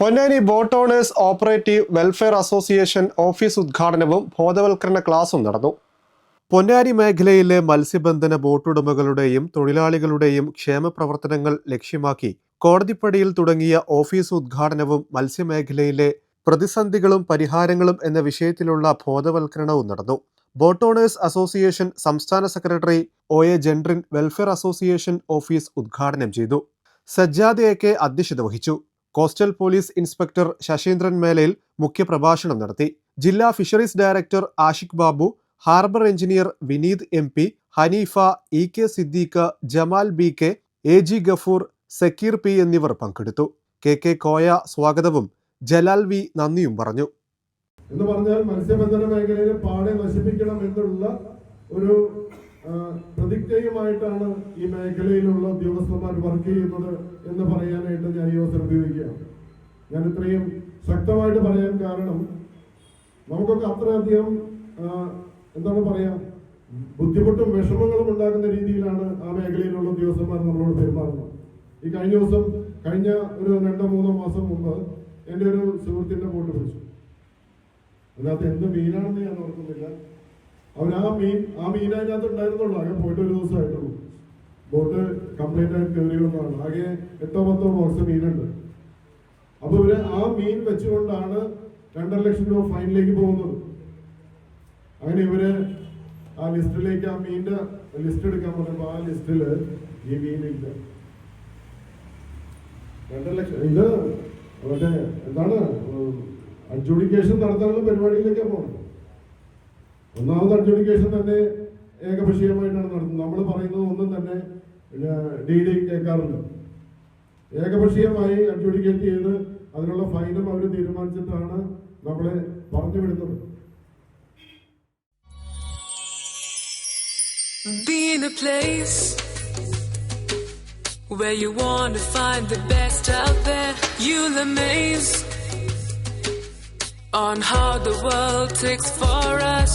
Ponnani boat owners operative welfare association office ഉദ്ഘാടനവും ബോധവൽക്കരണ ക്ലാസും നടന്നു. പൊന്നാനി മേഖലയിലെ മത്സ്യബന്ധന ബോട്ടുടമകളുടെയും തൊഴിലാളികളുടെയും ക്ഷേമ പ്രവർത്തനങ്ങൾ ലക്ഷ്യമാക്കി കോടതിപ്പടിയിൽ തുടങ്ങിയ ഓഫീസ് ഉദ്ഘാടനവും മത്സ്യമേഖലയിലെ പ്രതിസന്ധികളും പരിഹാരങ്ങളും എന്ന വിഷയത്തിലുള്ള ബോധവൽക്കരണവും നടന്നു. ബോട്ട് ഓണേഴ്സ് അസോസിയേഷൻ സംസ്ഥാന secretary O A Jendrin welfare association office ഉദ്ഘാടനം ചെയ്തു. സജ്ജാദ് എ കെ അധ്യക്ഷത വഹിച്ചു. Coastal police inspector Sasheendran Melayil മുഖ്യപ്രഭാഷണം നടത്തി. ജില്ലാ fisheries director Ashiq Babu harbour engineer Vineeth M P Haneefa E K Siddique Jamal B K A G Gafoor Sakkeer P എന്നിവർ പങ്കെടുത്തു. K K Koya സ്വാഗതവും. ജലാൽ വി നന്ദിയും പറഞ്ഞു. എന്ന് പറഞ്ഞാൽ മത്സ്യബന്ധന മേഖലയിലെ പാടെ നശിപ്പിക്കണം എന്നുള്ള ഒരു പ്രതിജ്ഞയുമായിട്ടാണ് ഈ മേഖലയിലുള്ള ഉദ്യോഗസ്ഥന്മാർ വർക്ക് ചെയ്യുന്നത് എന്ന് പറയാനായിട്ട് ഞാൻ ഈ അവസരം ഉപയോഗിക്കുകയാണ്. ഞാൻ ഇത്രയും ശക്തമായിട്ട് പറയാൻ കാരണം നമുക്കൊക്കെ അത്രയധികം എന്താണ് പറയാ ബുദ്ധിമുട്ടും വിഷമങ്ങളും ഉണ്ടാകുന്ന രീതിയിലാണ് ആ മേഖലയിലുള്ള ഉദ്യോഗസ്ഥന്മാർ നമ്മളോട് പെരുമാറുന്നത്. ഈ കഴിഞ്ഞ ദിവസം കഴിഞ്ഞ ഒരു രണ്ടോ മൂന്നോ മാസം മുമ്പ് എന്റെ ഒരു സുഹൃത്തിന്റെ ബോട്ട് പിടിച്ചു. അതിനകത്ത് എന്ത് മീനാണെന്ന് ഞാൻ ഓർക്കുന്നില്ല. അവർ ആ മീൻ ആ മീൻ അതിനകത്ത് ഉണ്ടായിരുന്നുള്ളൂ. ആകെ പോയിട്ട് ഒരു ദിവസമായിട്ടുള്ളൂ. ബോട്ട് കംപ്ലീറ്റ് ആയിട്ട് കയറി ആകെ എട്ടോ പത്തോ ബോക്സ് മീനുണ്ട്. അപ്പൊ ഇവർ ആ മീൻ വെച്ചുകൊണ്ടാണ് രണ്ടര ലക്ഷം രൂപ ഫൈനിലേക്ക് പോകുന്നത്. അങ്ങനെ ഇവർ ആ ലിസ്റ്റിലേക്ക് ആ മീനിന്റെ ലിസ്റ്റ് എടുക്കാൻ പറഞ്ഞപ്പോ ആ ലിസ്റ്റിൽ ഈ മീനില്ല. രണ്ടര ലക്ഷം ഇത് മറ്റേ എന്താണ് അഡ്ജുഡിക്കേഷൻ നടത്താനുള്ള പരിപാടിയിലേക്കാണ് പോകുന്നത്. ഒന്നാമത് അഡ്ജുഡിക്കേഷൻ തന്നെ ഏകപക്ഷീയമായിട്ടാണ് നടത്തുന്നത് നമ്മൾ പറയുന്നത് ഒന്നും തന്നെ ഡി ഡി കേൾക്കാറുണ്ട് ഏകപക്ഷീയമായി അഡ്ജുഡിക്കേറ്റ് ചെയ്ത് അതിനുള്ള ഫൈനും അവർ തീരുമാനിച്ചിട്ടാണ് നമ്മളെ പറഞ്ഞു വിടുന്നത് Been a place where you want to find the best out there. You'll amaze on how the world takes for us.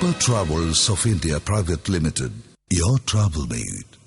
Travels of India Private Limited. Your travel mate.